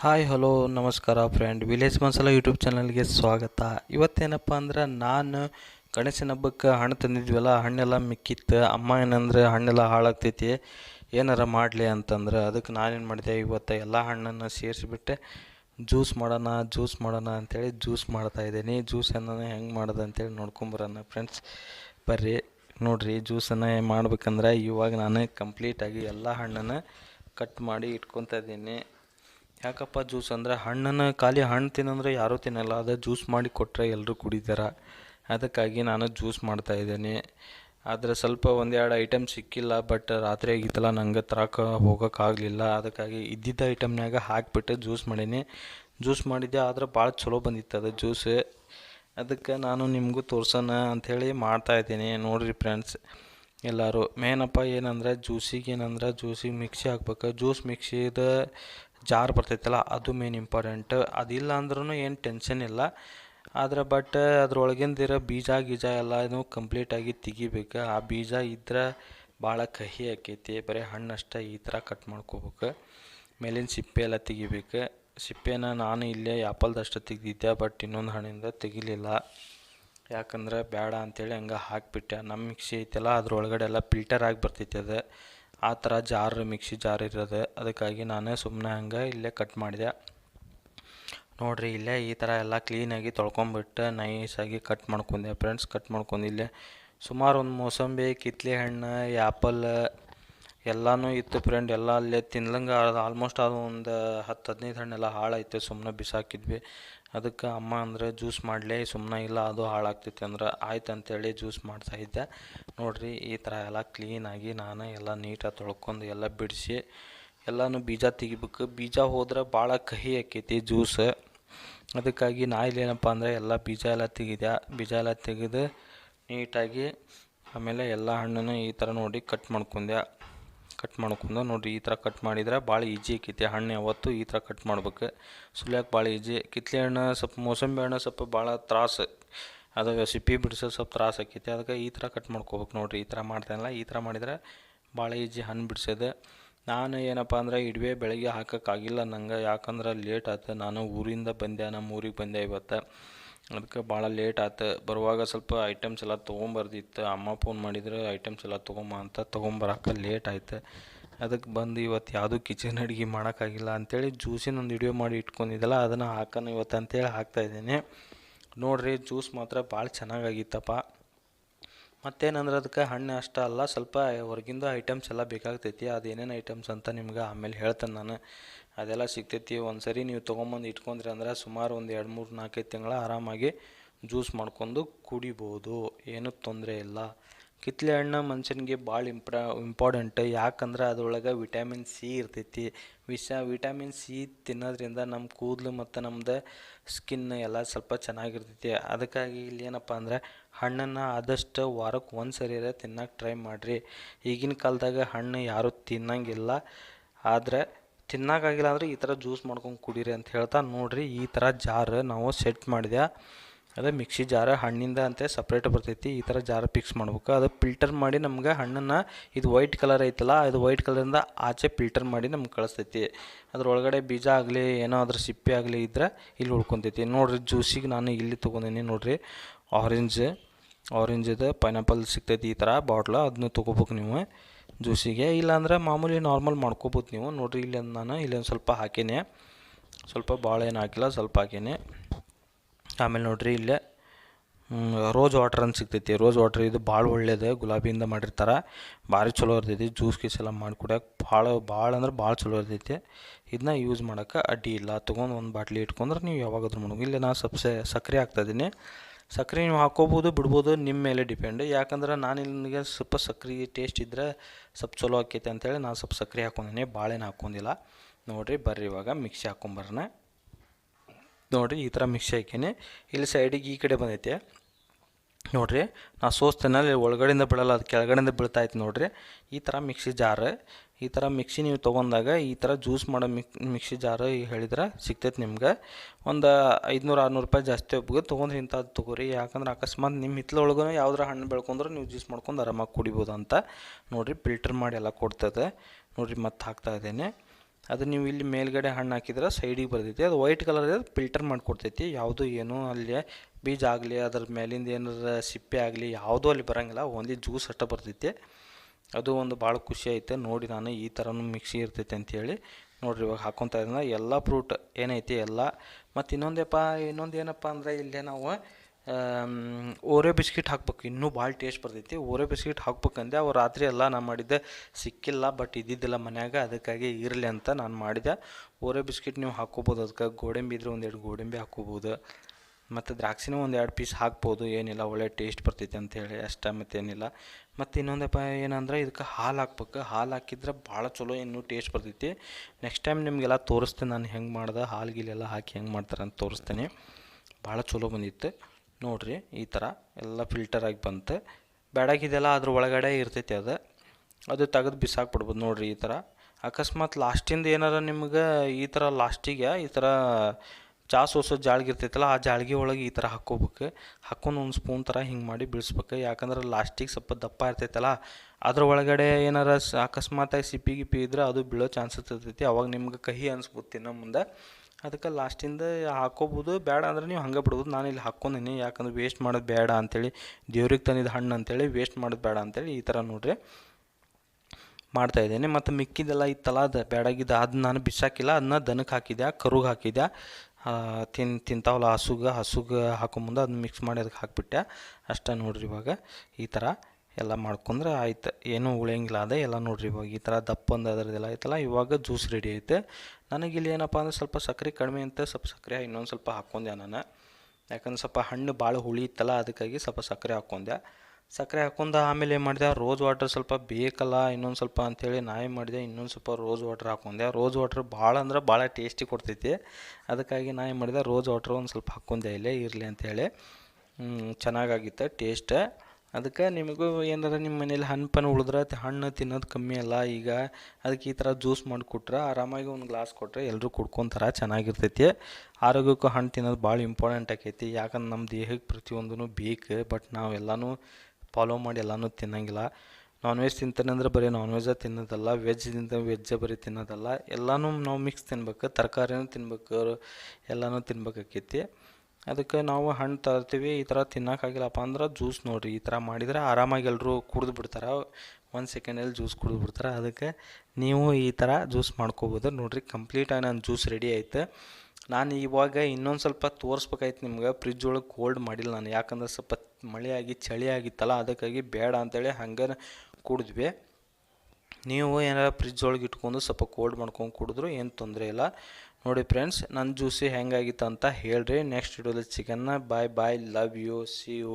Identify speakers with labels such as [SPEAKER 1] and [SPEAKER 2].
[SPEAKER 1] Hi, hello, ನಮಸ್ಕಾರ friend village masala YouTube ಚಾನಲ್ಗೆ ಸ್ವಾಗತ. ಇವತ್ತೇನಪ್ಪ ಅಂದ್ರೆ ನಾನು ಗಣೇಶನ ಹಬ್ಬಕ್ಕೆ ಹಣ್ಣು ತಂದಿದ್ವಲ್ಲ, ಹಣ್ಣೆಲ್ಲ ಮಿಕ್ಕಿತ್ತು. ಅಮ್ಮ ಏನಂದ್ರೆ ಹಣ್ಣೆಲ್ಲ ಹಾಳಾಗ್ತೈತಿ, ಏನಾರ ಮಾಡಲಿ ಅಂತಂದ್ರೆ ಅದಕ್ಕೆ ನಾನೇನು ಮಾಡಿದೆ, ಇವತ್ತು ಎಲ್ಲ ಹಣ್ಣನ್ನು ಸೇರಿಸಿಬಿಟ್ಟೆ. ಜ್ಯೂಸ್ ಮಾಡೋಣ ಜ್ಯೂಸ್ ಮಾಡೋಣ ಅಂಥೇಳಿ ಜ್ಯೂಸ್ ಮಾಡ್ತಾ ಇದ್ದೀನಿ. ಜ್ಯೂಸನ್ನು ಹೆಂಗೆ ಮಾಡೋದು ಅಂತೇಳಿ ನೋಡ್ಕೊಂಬರೋಣ ಫ್ರೆಂಡ್ಸ್ ಬರ್ರಿ, ನೋಡಿರಿ ಜ್ಯೂಸನ್ನು ಮಾಡ್ಬೇಕಂದ್ರೆ ಇವಾಗ ನಾನು ಕಂಪ್ಲೀಟಾಗಿ ಎಲ್ಲ ಹಣ್ಣನ್ನು ಕಟ್ ಮಾಡಿ ಇಟ್ಕೊತಾ ಇದ್ದೀನಿ. ಯಾಕಪ್ಪ ಜ್ಯೂಸ್ ಅಂದರೆ ಹಣ್ಣನ್ನು ಖಾಲಿ ಹಣ್ಣು ತಿನ್ನಂದ್ರೆ ಯಾರೂ ತಿನ್ನಲ್ಲ, ಅದು ಜ್ಯೂಸ್ ಮಾಡಿ ಕೊಟ್ಟರೆ ಎಲ್ಲರೂ ಕುಡಿತಾರೆ. ಅದಕ್ಕಾಗಿ ನಾನು ಜ್ಯೂಸ್ ಮಾಡ್ತಾ ಇದ್ದೀನಿ. ಆದರೆ ಸ್ವಲ್ಪ ಒಂದೆರಡು ಐಟಮ್ ಸಿಕ್ಕಿಲ್ಲ ಬಟ್ ರಾತ್ರಿ ಆಗಿತ್ತಲ್ಲ, ನಂಗೆ ತರಕ ಹೋಗೋಕ್ಕಾಗಲಿಲ್ಲ. ಅದಕ್ಕಾಗಿ ಇದ್ದಿದ್ದ ಐಟಮ್ನಾಗ ಹಾಕಿಬಿಟ್ಟು ಜ್ಯೂಸ್ ಮಾಡೀನಿ. ಜ್ಯೂಸ್ ಮಾಡಿದ್ದೆ, ಆದ್ರೆ ಭಾಳ ಚಲೋ ಬಂದಿತ್ತು ಅದು ಜ್ಯೂಸ್. ಅದಕ್ಕೆ ನಾನು ನಿಮಗೂ ತೋರ್ಸೋಣ ಅಂಥೇಳಿ ಮಾಡ್ತಾಯಿದ್ದೀನಿ ನೋಡಿರಿ ಫ್ರೆಂಡ್ಸ್ ಎಲ್ಲರೂ. ಮೇನಪ್ಪ ಏನಂದ್ರೆ, ಜ್ಯೂಸಿಗೆ ಏನಂದ್ರೆ, ಜ್ಯೂಸಿಗೆ ಮಿಕ್ಸಿ ಹಾಕ್ಬೇಕು. ಜ್ಯೂಸ್ ಮಿಕ್ಸಿದ ಜಾರ್ ಬರ್ತೈತಲ್ಲ, ಅದು ಮೇನ್ ಇಂಪಾರ್ಟೆಂಟ್ ಅದಿಲ್ಲ ಅಂದ್ರೂ ಏನು ಟೆನ್ಷನ್ ಇಲ್ಲ. ಆದರೆ ಬಟ್ ಅದ್ರೊಳಗಿಂದಿರೋ ಬೀಜ ಗೀಜ ಎಲ್ಲ ಏನು ಕಂಪ್ಲೀಟಾಗಿ ತೆಗಿಬೇಕು. ಆ ಬೀಜ ಇದ್ರೆ ಭಾಳ ಕಹಿ ಆಕೈತಿ. ಬರೀ ಹಣ್ಣು ಅಷ್ಟೇ ಈ ಥರ ಕಟ್ ಮಾಡ್ಕೋಬೇಕು. ಮೇಲಿನ ಸಿಪ್ಪೆ ಎಲ್ಲ ತೆಗಿಬೇಕು. ಸಿಪ್ಪೆನ ನಾನು ಇಲ್ಲೇ ಆ್ಯಪಲ್ದಷ್ಟು ತೆಗ್ದಿದ್ದೆ ಬಟ್ ಇನ್ನೊಂದು ಹಣ್ಣಿಂದ ತೆಗಿಲಿಲ್ಲ. ಯಾಕಂದ್ರೆ ಬೇಡ ಅಂಥೇಳಿ ಹಂಗೆ ಹಾಕಿಬಿಟ್ಟೆ. ನಮ್ಮ ಮಿಕ್ಸಿ ಐತೆಲ್ಲ, ಅದ್ರೊಳಗಡೆ ಎಲ್ಲ ಫಿಲ್ಟರ್ ಆಗಿ ಬರ್ತೈತೆ ಅದು. ಆ ಥರ ಜಾರ್ ಮಿಕ್ಸಿ ಜಾರ್ ಇರೋದು. ಅದಕ್ಕಾಗಿ ನಾನು ಸುಮ್ಮನೆ ಹಂಗೆ ಇಲ್ಲೇ ಕಟ್ ಮಾಡಿದೆ. ನೋಡಿರಿ, ಇಲ್ಲೇ ಈ ಥರ ಎಲ್ಲ ಕ್ಲೀನಾಗಿ ತೊಳ್ಕೊಂಬಿಟ್ಟು ನೈಸಾಗಿ ಕಟ್ ಮಾಡ್ಕೊಂಡೆ. ಫ್ರೆಂಡ್ಸ್ ಕಟ್ ಮಾಡ್ಕೊಂಡು ಇಲ್ಲೇ ಸುಮಾರು ಒಂದು ಮೋಸಂಬಿ, ಕಿತ್ಲೆ ಹಣ್ಣು ಆ್ಯಪಲ್ ಎಲ್ಲನೂ ಇತ್ತು ಫ್ರೆಂಡ್ ಎಲ್ಲ ಅಲ್ಲೇ ತಿನ್ಲಂಗೆ ಆಲ್ಮೋಸ್ಟ್ ಅದು ಒಂದು ಹತ್ತು ಹದಿನೈದು ಹಣ್ಣೆಲ್ಲ ಹಾಳಾಯ್ತು ಸುಮ್ಮನೆ ಬಿಸಾಕಿದ್ವಿ. ಅದಕ್ಕೆ ಅಮ್ಮ ಅಂದರೆ ಜ್ಯೂಸ್ ಮಾಡಲಿ ಸುಮ್ಮನೆ ಇಲ್ಲ, ಅದು ಹಾಳಾಗ್ತೈತೆ ಅಂದ್ರೆ, ಆಯ್ತು ಅಂತೇಳಿ ಜ್ಯೂಸ್ ಮಾಡ್ತಾಯಿದ್ದೆ ನೋಡಿರಿ, ಈ ಥರ ಎಲ್ಲ ಕ್ಲೀನಾಗಿ ನಾನು ಎಲ್ಲ ನೀಟಾಗಿ ತೊಳ್ಕೊಂಡು ಎಲ್ಲ ಬಿಡಿಸಿ, ಎಲ್ಲನೂ ಬೀಜ ತೆಗಿಬೇಕು. ಬೀಜ ಹೋದ್ರೆ ಭಾಳ ಕಹಿ ಆಕೈತಿ ಜ್ಯೂಸ್ ಅದಕ್ಕಾಗಿ ನಾ ಇಲ್ಲೇನಪ್ಪ ಅಂದರೆ, ಎಲ್ಲ ಬೀಜ ಎಲ್ಲ ತೆಗಿದ್ಯಾ ಬೀಜ ಎಲ್ಲ ತೆಗೆದು ನೀಟಾಗಿ ಆಮೇಲೆ ಎಲ್ಲ ಹಣ್ಣನ್ನು ಈ ಥರ ನೋಡಿ ಕಟ್ ಮಾಡ್ಕೊಂಡೆ. ಕಟ್ ಮಾಡ್ಕೊಂಡು ನೋಡಿರಿ ಈ ಥರ ಕಟ್ ಮಾಡಿದ್ರೆ ಭಾಳ ಈಜಿ ಆಕೈತಿ. ಹಣ್ಣು ಯಾವತ್ತು ಈ ಥರ ಕಟ್ ಮಾಡ್ಬೇಕು. ಸುಲಿಯಾಕೆ ಭಾಳ ಈಜಿ ಕಿತ್ಲೆ ಹಣ್ಣು ಸ್ವಲ್ಪ ಮೋಸಂಬಿ ಹಣ್ಣು ಸ್ವಲ್ಪ ಭಾಳ ತ್ರಾಸು. ಅದು ಸಿಪ್ಪಿ ಬಿಡಿಸೋದು ಸ್ವಲ್ಪ ತ್ರಾಸು ಆಕೈತಿ. ಅದಕ್ಕೆ ಈ ಥರ ಕಟ್ ಮಾಡ್ಕೋಬೇಕು ನೋಡಿರಿ. ಈ ಥರ ಮಾಡ್ತಾನಲ್ಲ, ಈ ಥರ ಮಾಡಿದ್ರೆ ಭಾಳ ಈಜಿ ಹಣ್ಣು ಬಿಡಿಸೋದು. ನಾನು ಏನಪ್ಪ ಅಂದ್ರೆ ಇಡುವೆ ಬೆಳಗ್ಗೆ ಹಾಕೋಕ್ಕಾಗಿಲ್ಲ ನಂಗೆ. ಯಾಕಂದ್ರೆ ಲೇಟ್ ಆಯ್ತು ನಾನು ಊರಿಂದ ಬಂದೆ, ನಮ್ಮ ಊರಿಗೆ ಬಂದೆ ಇವತ್ತು. ಅದಕ್ಕೆ ಭಾಳ ಲೇಟ್ ಆಯ್ತು. ಬರುವಾಗ ಸ್ವಲ್ಪ ಐಟಮ್ಸ್ ಎಲ್ಲ ತೊಗೊಂಬರ್ದಿತ್ತು. ಅಮ್ಮ ಫೋನ್ ಮಾಡಿದ್ರೆ ಐಟಮ್ಸ್ ಎಲ್ಲ ತೊಗೊಂಬ ಅಂತ ತೊಗೊಂಬರಕ್ಕೆ ಲೇಟ್ ಆಯ್ತು. ಅದಕ್ಕೆ ಬಂದು ಇವತ್ತು ಯಾವುದೂ ಕಿಚನ್ ಅಡುಗೆ ಮಾಡೋಕ್ಕಾಗಿಲ್ಲ ಅಂಥೇಳಿ ಜ್ಯೂಸಿನ ಒಂದು ವಿಡಿಯೋ ಮಾಡಿ ಇಟ್ಕೊಂಡಿದ್ದಲ್ಲ, ಅದನ್ನು ಹಾಕೋಣ ಇವತ್ತು ಅಂತೇಳಿ ಹಾಕ್ತಾಯಿದ್ದೀನಿ ನೋಡಿರಿ ಜ್ಯೂಸ್ ಮಾತ್ರ ಭಾಳ ಚೆನ್ನಾಗಾಗಿತ್ತಪ್ಪ. ಮತ್ತೇನಂದ್ರೆ ಅದಕ್ಕೆ ಹಣ್ಣು ಅಷ್ಟೇ ಅಲ್ಲ, ಸ್ವಲ್ಪ ಹೊರಗಿಂದ ಐಟಮ್ಸ್ ಎಲ್ಲ ಬೇಕಾಗ್ತೈತಿ. ಅದೇನೇನು ಐಟಮ್ಸ್ ಅಂತ ನಿಮ್ಗೆ ಆಮೇಲೆ ಹೇಳ್ತೇನೆ ನಾನು. ಅದೆಲ್ಲ ಸಿಗ್ತೈತಿ. ಒಂದು ಸರಿ ನೀವು ತೊಗೊಂಬಂದು ಇಟ್ಕೊಂಡ್ರಿ ಅಂದ್ರೆ ಸುಮಾರು ಒಂದು ಎರಡು ಮೂರು ನಾಲ್ಕೈದು ತಿಂಗಳ ಆರಾಮಾಗಿ ಜ್ಯೂಸ್ ಮಾಡ್ಕೊಂಡು ಕುಡಿಬೋದು. ಏನೂ ತೊಂದರೆ ಇಲ್ಲ. ಕಿತ್ಲೆ ಹಣ್ಣು ಮನುಷ್ಯನಿಗೆ ಭಾಳ ಇಂಪ್ರಾ ಇಂಪಾರ್ಟೆಂಟ್ ಯಾಕಂದ್ರೆ ಅದರೊಳಗೆ ವಿಟಮಿನ್ ಸಿ ಇರ್ತೈತಿ. ವಿಷ, ವಿಟಮಿನ್ ಸಿ ತಿನ್ನೋದ್ರಿಂದ ನಮ್ಮ ಕೂದಲು ಮತ್ತು ನಮ್ಮದು ಸ್ಕಿನ್ ಎಲ್ಲ ಸ್ವಲ್ಪ ಚೆನ್ನಾಗಿರ್ತೈತಿ. ಅದಕ್ಕಾಗಿ ಇಲ್ಲಿ ಏನಪ್ಪ ಅಂದರೆ ಹಣ್ಣನ್ನು ಆದಷ್ಟು ವಾರಕ್ಕೆ ಒಂದು ಸರಿಯಾರ ತಿನ್ನೋಕೆ ಟ್ರೈ ಮಾಡಿರಿ. ಈಗಿನ ಕಾಲದಾಗ ಹಣ್ಣು ಯಾರೂ ತಿನ್ನಂಗಿಲ್ಲ. ಆದರೆ ತಿನ್ನೋಕ್ಕಾಗಿಲ್ಲ ಅಂದರೆ ಈ ಥರ ಜ್ಯೂಸ್ ಮಾಡ್ಕೊಂಡು ಕುಡೀರಿ ಅಂತ ಹೇಳ್ತಾ ನೋಡಿರಿ, ಈ ಥರ ಜಾರ್ ನಾವು ಸೆಟ್ ಮಾಡಿದೆ ಅದೇ ಮಿಕ್ಸಿ ಜಾರ ಹಣ್ಣಿಂದ ಅಂತೆ ಸಪ್ರೇಟ್ ಬರ್ತೈತಿ, ಈ ಥರ ಜಾರ ಫಿಕ್ಸ್ ಮಾಡ್ಬೇಕು. ಅದು ಫಿಲ್ಟರ್ ಮಾಡಿ ನಮ್ಗೆ ಹಣ್ಣನ್ನು, ಇದು ವೈಟ್ ಕಲರ್ ಐತಲ್ಲ ಇದು ವೈಟ್ ಕಲರಿಂದ ಆಚೆ ಫಿಲ್ಟರ್ ಮಾಡಿ ನಮ್ಗೆ ಕಳಿಸ್ತೈತಿ. ಅದ್ರೊಳಗಡೆ ಬೀಜ ಆಗಲಿ ಏನೋ ಅದ್ರ ಸಿಪ್ಪೆ ಆಗಲಿ ಇದ್ರೆ ಇಲ್ಲಿ ಉಳ್ಕೊತೈತಿ. ನೋಡಿರಿ ಜ್ಯೂಸಿಗೆ ನಾನು ಇಲ್ಲಿ ತೊಗೊಂಡೀನಿ ನೋಡಿರಿ. ಆರೆಂಜ್ ಇದೆ ಪೈನಾಪಲ್ ಸಿಗ್ತೈತಿ ಈ ಥರ ಬಾಟ್ಲ ಅದನ್ನ ತೊಗೋಬೇಕು ನೀವು. ಜ್ಯೂಸಿಗೆ, ಇಲ್ಲಾಂದ್ರೆ ಮಾಮೂಲಿ ನಾರ್ಮಲ್ ಮಾಡ್ಕೋಬೋದು ನೀವು. ನೋಡಿರಿ, ಇಲ್ಲಿ ನಾನು ಇಲ್ಲೊಂದು ಸ್ವಲ್ಪ ಹಾಕಿನಿ. ಸ್ವಲ್ಪ ಭಾಳ ಏನು ಹಾಕಿಲ್ಲ, ಸ್ವಲ್ಪ ಹಾಕಿನಿ. ಆಮೇಲೆ ನೋಡಿರಿ, ಇಲ್ಲೇ ರೋಸ್ ವಾಟರ್ ಅಂತ ಸಿಗ್ತೈತಿ. ರೋಸ್ ವಾಟರ್ ಇದು ಭಾಳ ಒಳ್ಳೇದು, ಗುಲಾಬಿಯಿಂದ ಮಾಡಿರ್ತಾರೆ. ಭಾರಿ ಚಲೋ ಇರ್ತೈತಿ. ಜ್ಯೂಸ್ ಗೀಸ್ ಎಲ್ಲ ಮಾಡಿ ಕುಡಿಯೋಕೆ ಭಾಳ ಭಾಳ ಅಂದ್ರೆ ಭಾಳ ಚಲೋ ಇರ್ತೈತಿ. ಇದನ್ನ ಯೂಸ್ ಮಾಡೋಕ್ಕೆ ಅಡ್ಡಿ ಇಲ್ಲ. ತೊಗೊಂಡು ಒಂದು ಬಾಟ್ಲಿ ಇಟ್ಕೊಂಡ್ರೆ ನೀವು ಯಾವಾಗಾದ್ರೂ ಮಾಡ್ಬೋದು. ಇಲ್ಲಿ ನಾನು ಸಬ್ಸೆ ಸಕ್ಕರೆ ಹಾಕ್ತಾಯಿದ್ದೀನಿ ಸಕ್ಕರೆ ನೀವು ಹಾಕೋಬೋದು, ಬಿಡ್ಬೋದು, ನಿಮ್ಮ ಮೇಲೆ ಡಿಪೆಂಡ್. ಯಾಕಂದ್ರೆ ನಾನು ಇಲ್ಲಿಗೆ ಸ್ವಲ್ಪ ಸಕ್ಕರೆ ಟೇಸ್ಟ್ ಇದ್ದರೆ ಸ್ವಲ್ಪ ಚಲೋ ಆಕೈತೆ ಅಂತೇಳಿ ನಾನು ಸ್ವಲ್ಪ ಸಕ್ಕರೆ ಹಾಕೊಂಡಿನಿ, ಬಾಳೆನ ಹಾಕ್ಕೊಂಡಿಲ್ಲ ನೋಡಿರಿ, ಬರ್ರಿ ಇವಾಗ ಮಿಕ್ಸಿ ಹಾಕ್ಕೊಂಬರೋಣ ನೋಡಿರಿ, ಈ ಥರ ಮಿಕ್ಸಿ ಹಾಕೀನಿ. ಇಲ್ಲಿ ಸೈಡಿಗೆ ಈ ಕಡೆ ಬಂದೈತೆ. ನೋಡಿರಿ, ನಾ ಸೋಸ್ತೇನಲ್ಲಿ ಒಳಗಡೆಯಿಂದ ಬೀಳಲ್ಲ ಅದು ಕೆಳಗಡೆಯಿಂದ ಬೀಳ್ತಾಯಿತ್ತು ನೋಡಿರಿ. ಈ ಥರ ಮಿಕ್ಸಿ ಜಾರ್. ಈ ಥರ ಮಿಕ್ಸಿ ನೀವು ತೊಗೊಂಡಾಗ ಈ ಥರ ಜ್ಯೂಸ್ ಮಾಡೋ ಮಿಕ್, ಮಿಕ್ಸಿ ಜಾರ್ ಹೇಳಿದ್ರೆ ಸಿಗ್ತೈತೆ ನಿಮ್ಗೆ. ಒಂದು ಐದುನೂರು ಆರುನೂರು ರೂಪಾಯಿ ಜಾಸ್ತಿ ಒಬ್ಬಗೆ ತೊಗೊಂಡ್ರೆ ಇಂಥದ್ದು ತೊಗೋರಿ. ಯಾಕಂದ್ರೆ ಅಕಸ್ಮಾತ್ ನಿಮ್ಮ ಹಿತ್ಲೊಳಗೂ ಯಾವ್ದಾರ ಹಣ್ಣು ಬೆಳ್ಕೊಂಡ್ರೆ ನೀವು ಜ್ಯೂಸ್ ಮಾಡ್ಕೊಂಡು ಆರಾಮಾಗಿ ಕುಡಿಬೋದು ಅಂತ ನೋಡಿರಿ, ಫಿಲ್ಟರ್ ಮಾಡಿ ಎಲ್ಲ ಕೊಡ್ತದೆ. ನೋಡಿರಿ ಮತ್ತೆ ಹಾಕ್ತಾ ಇದ್ದೇನೆ. ಅದು ನೀವು ಇಲ್ಲಿ ಮೇಲ್ಗಡೆ ಹಣ್ಣು ಹಾಕಿದ್ರೆ ಸೈಡಿಗೆ ಬರ್ತೈತಿ. ಅದು ವೈಟ್ ಕಲರ್ ಅದು ಫಿಲ್ಟರ್ ಮಾಡಿಕೊಡ್ತೈತಿ ಯಾವುದು ಏನೂ ಅಲ್ಲಿ ಬೀಜ ಆಗಲಿ, ಅದ್ರ ಮೇಲಿಂದ ಏನಾರ ಸಿಪ್ಪೆ ಆಗಲಿ, ಯಾವುದೂ ಅಲ್ಲಿ ಬರೋಂಗಿಲ್ಲ. ಓನ್ಲಿ ಜ್ಯೂಸ್ ಅಷ್ಟೇ ಬರ್ತೈತಿ. ಅದು ಒಂದು ಭಾಳ ಖುಷಿ ಐತೆ. ನೋಡಿ ನಾನು ಈ ಥರನೂ ಮಿಕ್ಸಿ ಇರ್ತೈತೆ ಅಂಥೇಳಿ ನೋಡಿರಿ ಇವಾಗ ಹಾಕೊತ ಇದ್ದೀನಿ ಎಲ್ಲ ಫ್ರೂಟ್ ಏನೈತಿ? ಎಲ್ಲ. ಮತ್ತು ಇನ್ನೊಂದೇಪ್ಪ ಇನ್ನೊಂದು ಏನಪ್ಪ ಅಂದರೆ ಇಲ್ಲೇ ನಾವು ಓರೆ ಬಿಸ್ಕಿಟ್ ಹಾಕ್ಬೇಕು. ಇನ್ನೂ ಭಾಳ ಟೇಸ್ಟ್ ಬರ್ತೈತಿ. ಓರೆ ಬಿಸ್ಕಿಟ್ ಹಾಕ್ಬೇಕಂದೆ ಅವ್ರು ರಾತ್ರಿ ಎಲ್ಲ ನಾನು ಮಾಡಿದ್ದೆ. ಸಿಕ್ಕಿಲ್ಲ ಬಟ್ ಇದ್ದಿದ್ದಿಲ್ಲ ಮನ್ಯಾಗ. ಅದಕ್ಕಾಗಿ ಇರಲಿ ಅಂತ ನಾನು ಮಾಡಿದೆ. ಓರೆ ಬಿಸ್ಕಿಟ್ ನೀವು ಹಾಕ್ಕೋಬೋದು ಅದಕ್ಕೆ ಗೋಡಂಬಿ ಇದ್ರೆ ಒಂದೆರಡು ಗೋಡಂಬಿ ಹಾಕ್ಕೋಬೋದು ಮತ್ತು ದ್ರಾಕ್ಷಿನೂ ಒಂದು ಎರಡು ಪೀಸ್ ಹಾಕ್ಬೋದು. ಏನಿಲ್ಲ, ಒಳ್ಳೆ ಟೇಸ್ಟ್ ಬರ್ತೈತೆ ಅಂತೇಳಿ ಅಷ್ಟೇ ಮತ್ತೇನಿಲ್ಲ ಮತ್ತು ಇನ್ನೊಂದಪ್ಪ ಏನಂದ್ರೆ ಇದಕ್ಕೆ ಹಾಲು ಹಾಕ್ಬೇಕು. ಹಾಲು ಹಾಕಿದ್ರೆ ಭಾಳ ಚಲೋ, ಇನ್ನೂ ಟೇಸ್ಟ್ ಬರ್ತೈತಿ. ನೆಕ್ಸ್ಟ್ ಟೈಮ್ ನಿಮಗೆಲ್ಲ ತೋರಿಸ್ತೇನೆ ನಾನು ಹೆಂಗೆ ಮಾಡ್ದೆ, ಹಾಲು ಗಿಲೆಲ್ಲ ಹಾಕಿ ಹೆಂಗೆ ಮಾಡ್ತಾರೆ ಅಂತ ತೋರಿಸ್ತೇನೆ. ಭಾಳ ಚಲೋ ಬಂದಿತ್ತು. ನೋಡಿರಿ, ಈ ಥರ ಎಲ್ಲ ಫಿಲ್ಟರಾಗಿ ಬಂತು. ಬೇಡಾಗಿದೆಲ್ಲ ಅದ್ರ ಒಳಗಡೆ ಇರ್ತೈತಿ ಅದು. ಅದು ತೆಗೆದು ಬಿಸಾಕ್ಬಿಡ್ಬೋದು ನೋಡಿರಿ ಈ ಥರ ಅಕಸ್ಮಾತ್ ಲಾಸ್ಟಿಂದ ಏನಾರ ನಿಮ್ಗೆ ಈ ಥರ ಲಾಸ್ಟಿಗೆ ಈ ಥರ ಚಾ ಸೋಸೋ ಜಾಳ್ಗೆ ಇರ್ತೈತಲ್ಲ, ಆ ಜಾಳ್ಗೆ ಒಳಗೆ ಈ ಥರ ಹಾಕ್ಕೋಬೇಕು. ಹಾಕ್ಕೊಂಡು ಒಂದು ಸ್ಪೂನ್ ಥರ ಹಿಂಗೆ ಮಾಡಿ ಬೀಳಿಸ್ಬೇಕು. ಯಾಕಂದ್ರೆ ಲಾಸ್ಟಿಗೆ ಸ್ವಲ್ಪ ದಪ್ಪ ಇರ್ತೈತಲ್ಲ, ಅದ್ರ ಒಳಗಡೆ ಏನಾರ ಅಕಸ್ಮಾತಾಗಿ ಸಿಪ್ಪಿ ಗಿಪ್ಪಿ ಇದ್ರೆ ಅದು ಬೀಳೋ ಚಾನ್ಸಸ್ ಇರ್ತೈತಿ. ಅವಾಗ ನಿಮ್ಗೆ ಕಹಿ ಅನ್ಸ್ಬೋದು ತಿನ್ನೋ ಮುಂದೆ. ಅದಕ್ಕೆ ಲಾಸ್ಟಿಂದ ಹಾಕೋಬೋದು ಬೇಡ ಅಂದ್ರೆ ನೀವು ಹಂಗೆ ಬಿಡ್ಬೋದು ನಾನು ಇಲ್ಲಿ ಹಾಕ್ಕೊಂಡಿನಿ. ಯಾಕಂದ್ರೆ ವೇಸ್ಟ್ ಮಾಡೋದು ಬೇಡ ಅಂತೇಳಿ, ದೇವ್ರಿಗೆ ತಂದಿದ್ದು ಹಣ್ಣು ಅಂತೇಳಿ ವೇಸ್ಟ್ ಮಾಡೋದು ಬೇಡ ಅಂತೇಳಿ ಈ ಥರ ನೋಡ್ರಿ ಮಾಡ್ತಾ ಇದ್ದೇನೆ. ಮತ್ತು ಮಿಕ್ಕಿದೆಲ್ಲ ಇತ್ತಲ್ಲ, ಅದು ಬೇಡಾಗಿದ್ದು ಅದು ನಾನು ಬಿಸಾಕಿಲ್ಲ ಅದನ್ನ ದನಕ್ಕೆ ಹಾಕಿದ್ದೆ ಕರುಗೆ ಹಾಕಿದ್ದೆ ತಿನ್, ತಿಂತಾವಲ್ಲ ಹಸುಗೆ ಹಸುಗೆ ಹಾಕೋ ಮುಂದೆ ಅದನ್ನ ಮಿಕ್ಸ್ ಮಾಡಿ ಅದಕ್ಕೆ ಹಾಕಿಬಿಟ್ಟೆ. ಅಷ್ಟೇ ನೋಡ್ರಿ ಇವಾಗ ಈ ಥರ ಎಲ್ಲ ಮಾಡ್ಕೊಂಡ್ರೆ ಆಯ್ತು. ಏನೂ ಉಳಿಯಂಗಿಲ್ಲ ಅದೇ ಎಲ್ಲ ನೋಡ್ರಿ ಇವಾಗ ಈ ಥರ ದಪ್ಪ ಒಂದು ಅದರದೆಲ್ಲ ಐತಲ್ಲ, ಇವಾಗ ಜ್ಯೂಸ್ ರೆಡಿ ಐತೆ. ನನಗಿಲ್ಲಿ ಏನಪ್ಪ ಅಂದ್ರೆ ಸ್ವಲ್ಪ ಸಕ್ಕರೆ ಕಡಿಮೆ ಅಂತ ಸ್ವಲ್ಪ ಸಕ್ಕರೆ ಇನ್ನೊಂದು ಸ್ವಲ್ಪ ಹಾಕ್ಕೊಂಡೆ ನಾನು. ಯಾಕಂದ್ರೆ ಸ್ವಲ್ಪ ಹಣ್ಣು ಭಾಳ ಹುಳಿ ಇತ್ತಲ್ಲ, ಅದಕ್ಕಾಗಿ ಸ್ವಲ್ಪ ಸಕ್ಕರೆ ಹಾಕ್ಕೊಂಡೆ ಸಕ್ಕರೆ ಹಾಕೊಂದ ಆಮೇಲೆ ಏನು ಮಾಡಿದೆ ರೋಸ್ ವಾಟರ್ ಸ್ವಲ್ಪ ಬೇಕಲ್ಲ, ಇನ್ನೊಂದು ಸ್ವಲ್ಪ ಅಂಥೇಳಿ ನಾ ಏನು ಮಾಡಿದೆ, ಇನ್ನೊಂದು ಸ್ವಲ್ಪ ರೋಸ್ ವಾಟರ್ ಹಾಕೊಂಡೆ. ರೋಸ್ ವಾಟರ್ ಭಾಳ ಅಂದ್ರೆ ಭಾಳ ಟೇಸ್ಟಿ ಕೊಡ್ತೈತಿ. ಅದಕ್ಕಾಗಿ ನಾ ಏನು ಮಾಡಿದೆ ರೋಸ್ ವಾಟರ್ ಒಂದು ಸ್ವಲ್ಪ ಹಾಕೊಂಡೆ, ಇಲ್ಲೇ ಇರಲಿ ಅಂಥೇಳಿ ಚೆನ್ನಾಗಾಗಿತ್ತು ಟೇಸ್ಟ್ ಅದಕ್ಕೆ ನಿಮಗೂ ಏನಾರ ನಿಮ್ಮ ಮನೇಲಿ ಹಣ್ಣು ಪನ್ ಉಳಿದ್ರೆ ಹಣ್ಣು ತಿನ್ನೋದು ಕಮ್ಮಿ ಅಲ್ಲ, ಈಗ ಅದಕ್ಕೆ ಈ ಥರ ಜ್ಯೂಸ್ ಮಾಡಿಕೊಟ್ರೆ, ಆರಾಮಾಗಿ ಒಂದು ಗ್ಲಾಸ್ ಕೊಟ್ಟರೆ ಎಲ್ಲರೂ ಕುಡ್ಕೊತಾರೆ, ಚೆನ್ನಾಗಿರ್ತೈತಿ. ಆರೋಗ್ಯಕ್ಕೂ ಹಣ್ಣು ತಿನ್ನೋದು ಭಾಳ ಇಂಪಾರ್ಟೆಂಟ್ ಆಕೈತಿ. ಯಾಕಂದ್ರೆ ನಮ್ಮ ದೇಹಕ್ಕೆ ಪ್ರತಿಯೊಂದೂ ಬೇಕು ಬಟ್ ನಾವೆಲ್ಲನೂ ಫಾಲೋ ಮಾಡಿ ಎಲ್ಲನೂ ತಿನ್ನಂಗಿಲ್ಲ. ನಾನ್ ವೆಜ್ ತಿಂತಾನೆ ಅಂದ್ರೆ ಬರೀ ನಾನ್ ವೆಜ್ಜೇ ತಿನ್ನೋದಲ್ಲ ವೆಜ್ ತಿಂತ ವೆಜ್ಜೇ ಬರೀ ತಿನ್ನೋದಲ್ಲ. ಎಲ್ಲನೂ ನಾವು ಮಿಕ್ಸ್ ತಿನ್ಬೇಕು, ತರಕಾರಿನೂ ತಿನ್ಬೇಕು ಎಲ್ಲನೂ ತಿನ್ಬೇಕಾಕೈತಿ ಅದಕ್ಕೆ ನಾವು ಹಣ್ಣು ತರ್ತೀವಿ, ಈ ಥರ ತಿನ್ನೋಕ್ಕಾಗಿಲ್ಲಪ್ಪ ಅಂದ್ರೆ ಜ್ಯೂಸ್ ನೋಡಿರಿ, ಈ ಥರ ಮಾಡಿದರೆ ಆರಾಮಾಗಿ ಎಲ್ಲರೂ ಕುಡಿದು ಬಿಡ್ತಾರೆ. ಒಂದು ಸೆಕೆಂಡಲ್ಲಿ ಜ್ಯೂಸ್ ಕುಡಿದು ಬಿಡ್ತಾರೆ. ಅದಕ್ಕೆ ನೀವು ಈ ಥರ ಜ್ಯೂಸ್ ಮಾಡ್ಕೋಬೋದು. ನೋಡಿರಿ ಕಂಪ್ಲೀಟಾಗಿ ನಾನು ಜ್ಯೂಸ್ ರೆಡಿ ಆಯ್ತು. ನಾನು ಇವಾಗ ಇನ್ನೊಂದು ಸ್ವಲ್ಪ ತೋರಿಸ್ಬೇಕಾಯ್ತು ನಿಮ್ಗೆ. ಫ್ರಿಜ್ ಒಳಗೆ ಕೋಲ್ಡ್ ಮಾಡಿಲ್ಲ ನಾನು. ಯಾಕಂದ್ರೆ ಸ್ವಲ್ಪ ಮಳೆಯಾಗಿ ಚಳಿ ಆಗಿತ್ತಲ್ಲ, ಅದಕ್ಕಾಗಿ ಬೇಡ ಅಂತೇಳಿ ಹಂಗೆ ಕುಡಿದ್ವಿ. ನೀವು ಏನಾರ ಫ್ರಿಜ್ ಒಳಗೆ ಇಟ್ಕೊಂಡು ಸ್ವಲ್ಪ ಕೋಲ್ಡ್ ಮಾಡ್ಕೊಂಡು ಕುಡಿದ್ರು ಏನು ತೊಂದರೆ ಇಲ್ಲ. ನೋಡಿ ಫ್ರೆಂಡ್ಸ್ ನನ್ನ ಜ್ಯೂಸಿ ಹೆಂಗಾಗಿತ್ತು ಅಂತ ಹೇಳ್ರಿ ನೆಕ್ಸ್ಟ್ ವಿಡಿಯೋದಲ್ಲಿ ಚಿಕನ್ನ bye bye love you see you